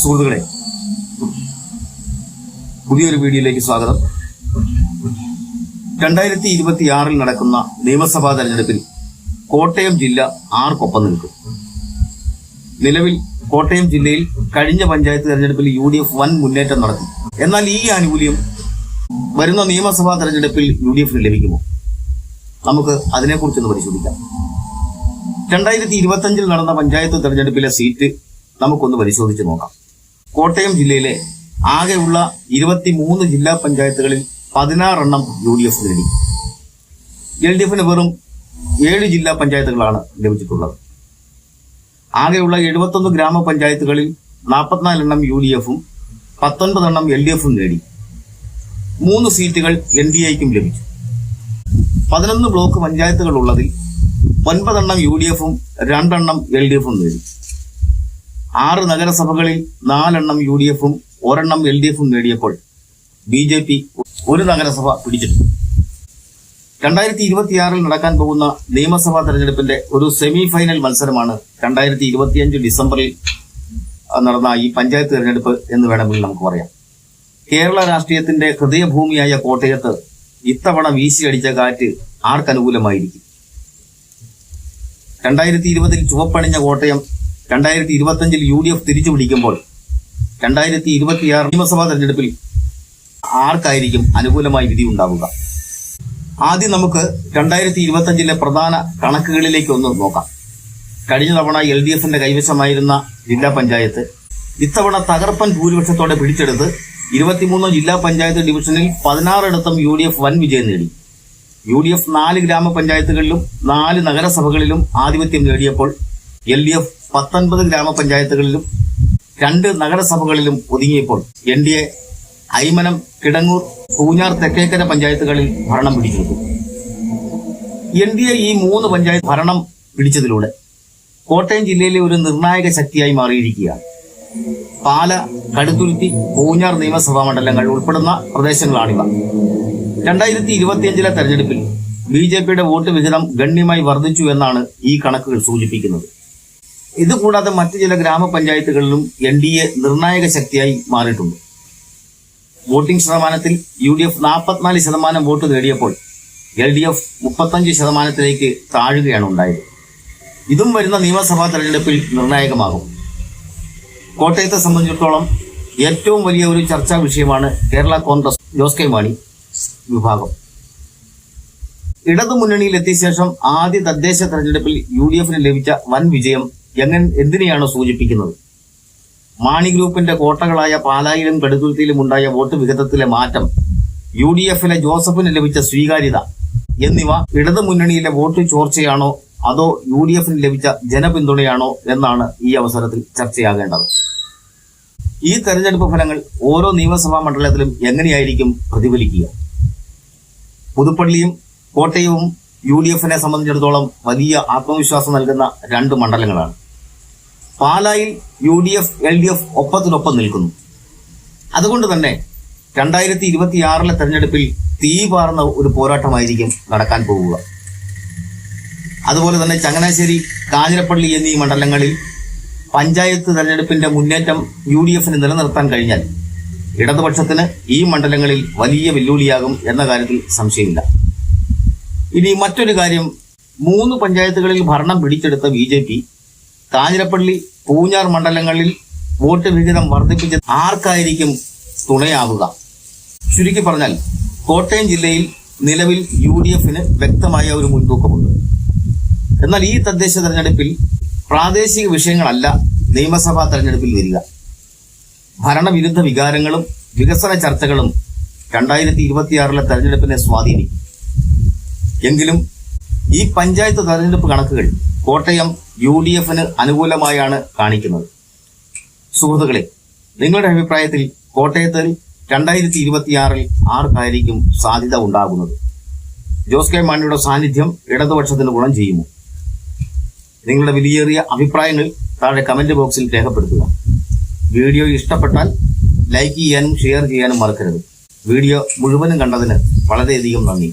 സുഹൃത്തുക്കളെ പുതിയൊരു വീഡിയോയിലേക്ക് സ്വാഗതം. രണ്ടായിരത്തി ഇരുപത്തിയാറിൽ നടക്കുന്ന നിയമസഭാ തെരഞ്ഞെടുപ്പിൽ കോട്ടയം ജില്ല ആർക്കൊപ്പം നിൽക്കും? നിലവിൽ കോട്ടയം ജില്ലയിൽ കഴിഞ്ഞ പഞ്ചായത്ത് തെരഞ്ഞെടുപ്പിൽ യു ഡി എഫ് വൻ മുന്നേറ്റം നടത്തി. എന്നാൽ ഈ ആനുകൂല്യം വരുന്ന നിയമസഭാ തെരഞ്ഞെടുപ്പിൽ യു ഡി എഫിന് ലഭിക്കുമോ? നമുക്ക് അതിനെക്കുറിച്ചൊന്ന് പരിശോധിക്കാം. രണ്ടായിരത്തി ഇരുപത്തഞ്ചിൽ നടന്ന പഞ്ചായത്ത് തെരഞ്ഞെടുപ്പിലെ സീറ്റ് നമുക്കൊന്ന് പരിശോധിച്ച് നോക്കാം. കോട്ടയം ജില്ലയിലെ ആകെയുള്ള ഇരുപത്തിമൂന്ന് ജില്ലാ പഞ്ചായത്തുകളിൽ പതിനാറെണ്ണം യു ഡി എഫ് നേടി. എൽ ഡി എഫിന് വെറും ഏഴ് ജില്ലാ പഞ്ചായത്തുകളാണ് ലഭിച്ചിട്ടുള്ളത്. ആകെയുള്ള എഴുപത്തൊന്ന് ഗ്രാമപഞ്ചായത്തുകളിൽ നാൽപ്പത്തിനാലെണ്ണം യു ഡി എഫും പത്തൊൻപതെണ്ണം എൽ ഡി എഫും നേടി. മൂന്ന് സീറ്റുകൾ എൻ ഡി എക്കും ലഭിച്ചു. പതിനൊന്ന് ബ്ലോക്ക് പഞ്ചായത്തുകൾ ഉള്ളതിൽ ഒൻപതെണ്ണം യു ഡി എഫും രണ്ടെണ്ണം എൽ ഡി എഫും നേടി. ആറ് നഗരസഭകളിൽ നാലെണ്ണം യു ഡി എഫും ഒരെണ്ണം എൽ ഡി എഫും നേടിയപ്പോൾ ബി ജെ പി ഒരു നഗരസഭ പിടിച്ചെടുത്തു രണ്ടായിരത്തി ഇരുപത്തിയാറിൽ നടക്കാൻ പോകുന്ന നിയമസഭാ തെരഞ്ഞെടുപ്പിന്റെ ഒരു സെമി ഫൈനൽ മത്സരമാണ് രണ്ടായിരത്തി ഇരുപത്തിയഞ്ച് ഡിസംബറിൽ നടന്ന ഈ പഞ്ചായത്ത് തെരഞ്ഞെടുപ്പ് എന്ന് വേണമെങ്കിൽ നമുക്ക് പറയാം. കേരള രാഷ്ട്രീയത്തിന്റെ ഹൃദയഭൂമിയായ കോട്ടയത്ത് ഇത്തവണ വീശിയടിച്ച കാറ്റ് ആർക്കനുകൂലമായിരിക്കും. രണ്ടായിരത്തി ഇരുപതിൽ ചുവപ്പണിഞ്ഞ കോട്ടയം രണ്ടായിരത്തി ഇരുപത്തിയഞ്ചിൽ യു ഡി എഫ് തിരിച്ചു പിടിക്കുമ്പോൾ രണ്ടായിരത്തി ഇരുപത്തിയാറ് നിയമസഭാ തെരഞ്ഞെടുപ്പിൽ ആർക്കായിരിക്കും അനുകൂലമായി വിധി ഉണ്ടാവുക? ആദ്യം നമുക്ക് രണ്ടായിരത്തി ഇരുപത്തിയഞ്ചിലെ പ്രധാന കണക്കുകളിലേക്ക് ഒന്ന് നോക്കാം. കഴിഞ്ഞ തവണ എൽ ഡി എഫിന്റെ കൈവശമായിരുന്ന ജില്ലാ പഞ്ചായത്ത് ഇത്തവണ തകർപ്പൻ ഭൂരിപക്ഷത്തോടെ പിടിച്ചെടുത്ത് ഇരുപത്തിമൂന്ന് ജില്ലാ പഞ്ചായത്ത് ഡിവിഷനിൽ പതിനാറിടത്തും യു ഡി എഫ് വൻ വിജയം നേടി. യു ഡി എഫ് നാല് ഗ്രാമപഞ്ചായത്തുകളിലും നാല് നഗരസഭകളിലും ആധിപത്യം നേടിയപ്പോൾ എൽ ഡി എഫ് പത്തൊൻപത് ഗ്രാമപഞ്ചായത്തുകളിലും രണ്ട് നഗരസഭകളിലും ഒതുങ്ങിയപ്പോൾ N D A Aymanam Kidangoor Poonjar Thekkekara പഞ്ചായത്തുകളിൽ ഭരണം പിടിച്ചെടുത്തു. എൻ ഡി എ ഈ മൂന്ന് പഞ്ചായത്ത് ഭരണം പിടിച്ചതിലൂടെ കോട്ടയം ജില്ലയിലെ ഒരു നിർണായക ശക്തിയായി മാറിയിരിക്കുകയാണ്. പാല കടുത്തുരുത്തി പൂഞ്ഞാർ നിയമസഭാ മണ്ഡലങ്ങൾ ഉൾപ്പെടുന്ന പ്രദേശങ്ങളാണിവ. രണ്ടായിരത്തി ഇരുപത്തിയഞ്ചിലെ തെരഞ്ഞെടുപ്പിൽ ബി ജെ പിയുടെ വോട്ട് വിഹിതം ഗണ്യമായി വർദ്ധിച്ചു എന്നാണ് ഈ കണക്കുകൾ സൂചിപ്പിക്കുന്നത്. ഇതുകൂടാതെ മറ്റു ചില ഗ്രാമപഞ്ചായത്തുകളിലും എൻ ഡി എ നിർണായക ശക്തിയായി മാറിയിട്ടുണ്ട്. വോട്ടിംഗ് ശതമാനത്തിൽ യു ഡി എഫ് നാൽപ്പത്തിനാല് ശതമാനം വോട്ട് നേടിയപ്പോൾ എൽ ഡി എഫ് മുപ്പത്തഞ്ച് ശതമാനത്തിലേക്ക് താഴുകയാണ് ഉണ്ടായത്. ഇതും വരുന്ന നിയമസഭാ തെരഞ്ഞെടുപ്പിൽ നിർണായകമാകും. കോട്ടയത്തെ സംബന്ധിച്ചിടത്തോളം ഏറ്റവും വലിയ ഒരു ചർച്ചാ വിഷയമാണ് കേരള കോൺഗ്രസ് ജോസ് കെ മാണി വിഭാഗം. ഇടതു മുന്നണിയിൽ എത്തിയ ശേഷം ആദ്യ തദ്ദേശ തെരഞ്ഞെടുപ്പിൽ യു ഡി എഫിന് ലഭിച്ച വൻ വിജയം എങ്ങനെ എന്തിനെയാണ് സൂചിപ്പിക്കുന്നത്? മാണി ഗ്രൂപ്പിന്റെ കോട്ടകളായ പാലായിലും കടുത്തുരുത്തിയിലും ഉണ്ടായ വോട്ട് വിഹിതത്തിലെ മാറ്റം യു ഡി എഫിലെ ജോസഫിന് ലഭിച്ച സ്വീകാര്യത എന്നിവ ഇടതു മുന്നണിയിലെ വോട്ട് ചോർച്ചയാണോ അതോ യു ഡി എഫിന് ലഭിച്ച ജനപിന്തുണയാണോ എന്നാണ് ഈ അവസരത്തിൽ ചർച്ചയാകേണ്ടത്. ഈ തെരഞ്ഞെടുപ്പ് ഫലങ്ങൾ ഓരോ നിയമസഭാ മണ്ഡലത്തിലും എങ്ങനെയായിരിക്കും പ്രതിഫലിക്കുക? പുതുപ്പള്ളിയും കോട്ടയവും യു ഡി എഫിനെ സംബന്ധിച്ചിടത്തോളം വലിയ ആത്മവിശ്വാസം നൽകുന്ന രണ്ട് മണ്ഡലങ്ങളാണ്. പാലായിൽ U D F L D F ഒപ്പത്തിനൊപ്പം നിൽക്കുന്നു. അതുകൊണ്ട് തന്നെ രണ്ടായിരത്തി ഇരുപത്തിയാറിലെ തെരഞ്ഞെടുപ്പിൽ തീ പാർന്ന ഒരു പോരാട്ടമായിരിക്കും നടക്കാൻ പോവുക. അതുപോലെ തന്നെ ചങ്ങനാശ്ശേരി കാഞ്ഞിരപ്പള്ളി എന്നീ മണ്ഡലങ്ങളിൽ പഞ്ചായത്ത് തെരഞ്ഞെടുപ്പിന്റെ മുന്നേറ്റം യു ഡി എഫിന് നിലനിർത്താൻ കഴിഞ്ഞാൽ ഇടതുപക്ഷത്തിന് ഈ മണ്ഡലങ്ങളിൽ വലിയ വെല്ലുവിളിയാകും എന്ന കാര്യത്തിൽ സംശയമില്ല. ഇനി മറ്റൊരു കാര്യം മൂന്ന് പഞ്ചായത്തുകളിൽ ഭരണം പിടിച്ചെടുത്ത B J P Kanjirappally Poonjar മണ്ഡലങ്ങളിൽ വോട്ട് വിഹിതം വർദ്ധിപ്പിച്ച് ആർക്കായിരിക്കും തുണയാവുക? ചുരുക്കി പറഞ്ഞാൽ കോട്ടയം ജില്ലയിൽ നിലവിൽ യു ഡി എഫിന് വ്യക്തമായ ഒരു മുൻതൂക്കമുണ്ട്. എന്നാൽ ഈ തദ്ദേശ തെരഞ്ഞെടുപ്പിൽ പ്രാദേശിക വിഷയങ്ങളല്ല നിയമസഭാ തെരഞ്ഞെടുപ്പിൽ വരിക. ഭരണവിരുദ്ധ വികാരങ്ങളും വികസന ചർച്ചകളും രണ്ടായിരത്തി ഇരുപത്തിയാറിലെ തെരഞ്ഞെടുപ്പിനെ സ്വാധീനിക്കും. എങ്കിലും ഈ പഞ്ചായത്ത് തെരഞ്ഞെടുപ്പ് കണക്കുകൾ കോട്ടയം യു ഡി എഫിന് അനുകൂലമായാണ് കാണിക്കുന്നത്. സുഹൃത്തുക്കളെ നിങ്ങളുടെ അഭിപ്രായത്തിൽ കോട്ടയത്തിൽ രണ്ടായിരത്തി ഇരുപത്തിയാറിൽ ആർക്കായിരിക്കും സാധ്യത ഉണ്ടാകുന്നത്? ജോസ് കെ മാണിയുടെ സാന്നിധ്യം ഇടതുപക്ഷത്തിന് ഗുണം ചെയ്യുമോ? നിങ്ങളുടെ വിലയേറിയ അഭിപ്രായങ്ങൾ താഴെ കമന്റ് ബോക്സിൽ രേഖപ്പെടുത്തുക. വീഡിയോ ഇഷ്ടപ്പെട്ടാൽ ലൈക്ക് ചെയ്യാനും ഷെയർ ചെയ്യാനും മറക്കരുത്. വീഡിയോ മുഴുവനും കണ്ടതിന് വളരെയധികം നന്ദി.